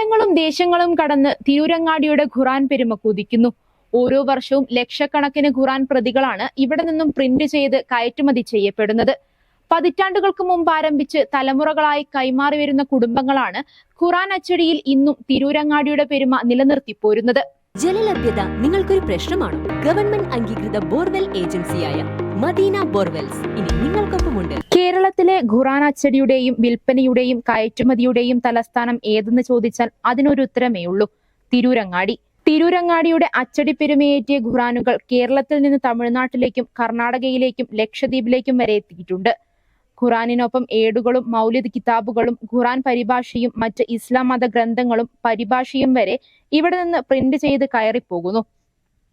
കാലങ്ങളും ദേശങ്ങളും കടന്ന് തിരൂരങ്ങാടിയുടെ ഖുറാൻ പെരുമ കുതിക്കുന്നു. ഓരോ വർഷവും ലക്ഷക്കണക്കിന് ഖുറാൻ പ്രതികളാണ് ഇവിടെ നിന്നും പ്രിന്റ് ചെയ്ത് കയറ്റുമതി ചെയ്യപ്പെടുന്നത്. പതിറ്റാണ്ടുകൾക്ക് മുമ്പ് ആരംഭിച്ച് തലമുറകളായി കൈമാറി വരുന്ന കുടുംബങ്ങളാണ് ഖുറാൻ അച്ചടിയിൽ ഇന്നും തിരൂരങ്ങാടിയുടെ പെരുമ നിലനിർത്തി നിലനിർത്തിപ്പോരുന്നത് ജലലഭ്യത നിങ്ങൾക്കൊരു പ്രശ്നമാണോ? ഗവൺമെന്റ് അംഗീകൃത ബോർവെൽ ഏജൻസിയായ മദീന ബോർവെൽസ് ഇനി നിങ്ങൾക്കൊപ്പമുണ്ട്. കേരളത്തിലെ ഖുറാൻ അച്ചടിയുടെയും വിൽപ്പനയുടെയും കയറ്റുമതിയുടെയും തലസ്ഥാനം ഏതെന്ന് ചോദിച്ചാൽ അതിനൊരു ഉത്തരമേ ഉള്ളൂ. തിരൂരങ്ങാടി. തിരൂരങ്ങാടിയുടെ അച്ചടി പെരുമയേറ്റിയ ഖുറാനുകൾ കേരളത്തിൽ നിന്ന് തമിഴ്നാട്ടിലേക്കും കർണാടകയിലേക്കും ലക്ഷദ്വീപിലേക്കും വരെ എത്തിയിട്ടുണ്ട്. ഖുറാനിനൊപ്പം ഏടുകളും മൗലിദ് കിതാബുകളും ഖുറാൻ പരിഭാഷയും മറ്റ് ഇസ്ലാം മത ഗ്രന്ഥങ്ങളും പരിഭാഷയും വരെ ഇവിടെ നിന്ന് പ്രിന്റ് ചെയ്ത് കയറിപ്പോകുന്നു.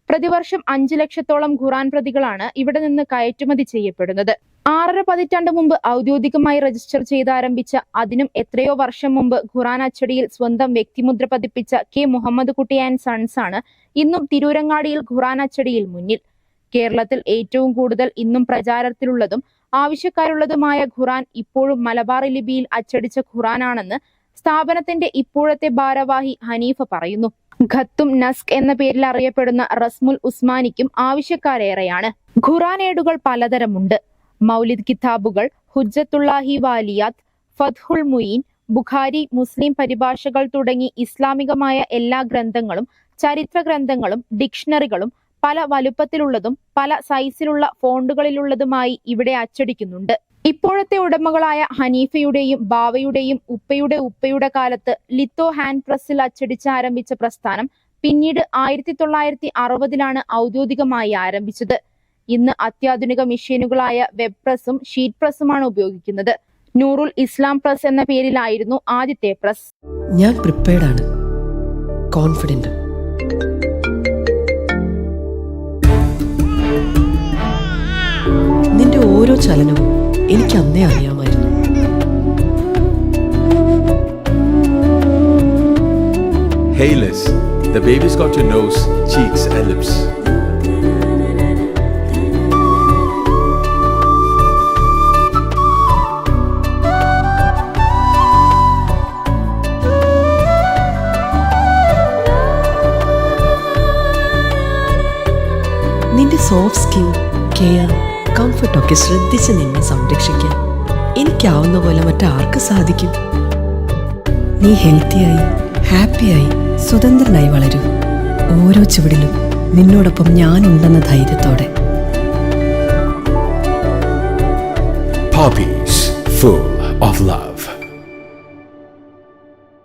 പ്രതിവർഷം അഞ്ചു ലക്ഷത്തോളം ഖുറാൻ പ്രതികളാണ് ഇവിടെ നിന്ന് കയറ്റുമതി ചെയ്യപ്പെടുന്നത്. ആറര പതിറ്റാണ്ട് മുമ്പ് ഔദ്യോഗികമായി രജിസ്റ്റർ ചെയ്ത് ആരംഭിച്ച അതിനും എത്രയോ വർഷം മുമ്പ് ഖുറാൻ അച്ചടിയിൽ സ്വന്തം വ്യക്തിമുദ്ര പതിപ്പിച്ച കെ. മുഹമ്മദ് കുട്ടി ആൻഡ് സൺസ് ആണ് ഇന്നും തിരൂരങ്ങാടിയിൽ ഖുറാൻ അച്ചടിയിൽ മുന്നിൽ. കേരളത്തിൽ ഏറ്റവും കൂടുതൽ ഇന്നും പ്രചാരത്തിലുള്ളതും ആവശ്യക്കാരുള്ളതുമായ ഖുറാൻ ഇപ്പോഴും മലബാർ ലിപിയിൽ അച്ചടിച്ച ഖുറാനാണെന്ന് സ്ഥാപനത്തിന്റെ ഇപ്പോഴത്തെ ഭാരവാഹി ഹനീഫ പറയുന്നു. ഖത്തും നസ്ക് എന്ന പേരിൽ അറിയപ്പെടുന്ന റസ്മുൽ ഉസ്മാനിക്കും ആവശ്യക്കാരേറെയാണ്. ഖുറാൻ ഏടുകൾ പലതരമുണ്ട്. മൗലിദ് കിതാബുകൾ ഹുജ്ജത്തുള്ളാഹി വാലിയാത്ത് ഫത്ഹുൽ മുയിൻ ബുഖാരി മുസ്ലിം പരിഭാഷകൾ തുടങ്ങി ഇസ്ലാമികമായ എല്ലാ ഗ്രന്ഥങ്ങളും ചരിത്ര ഗ്രന്ഥങ്ങളും ഡിക്ഷണറികളും പല വലുപ്പത്തിലുള്ളതും പല സൈസിലുള്ള ഫോണ്ടുകളിലുള്ളതുമായി ഇവിടെ അച്ചടിക്കുന്നുണ്ട്. ഇപ്പോഴത്തെ ഉടമകളായ ഹനീഫയുടെയും ബാവയുടെയും ഉപ്പയുടെ ഉപ്പയുടെ കാലത്ത് ലിത്തോ ഹാൻഡ് പ്രസ്സിൽ അച്ചടിച്ച് ആരംഭിച്ച പ്രസ്ഥാനം പിന്നീട് ആയിരത്തി തൊള്ളായിരത്തി അറുപതിലാണ് ഔദ്യോഗികമായി ആരംഭിച്ചത്. ഇന്ന് അത്യാധുനിക മെഷീനുകളായ വെബ് പ്രസ്സും ഷീറ്റ് പ്രസ്സുമാണ് ഉപയോഗിക്കുന്നത്. നൂറുൽ ഇസ്ലാം പ്രസ് എന്ന പേരിലായിരുന്നു ആദ്യത്തെ പ്രസ്. ഞാൻ പ്രിപ്പയർഡ് ആണ്. കോൺഫിഡന്റ് ചലനവും എനിക്ക് അന്നേ അറിയാമായിരുന്നു Hayless, the baby's got your nose, cheeks, and lips. നിന്റെ സോഫ്റ്റ് സ്കിൻ കെയർ കംഫർട്ട് ഒക്കെ ശ്രദ്ധിച്ച് നിന്നെ സംരക്ഷിക്കാൻ എനിക്കാവുന്ന പോലെ മറ്റാർക്ക് സാധിക്കും? നീ ഹെൽത്തിയായി ഹാപ്പിയായി സ്വതന്ത്രനായി വളരൂ. ഓരോ ചുവടിലും നിന്നോടൊപ്പം ഞാനുണ്ടെന്ന ധൈര്യത്തോടെ. Poppies, full.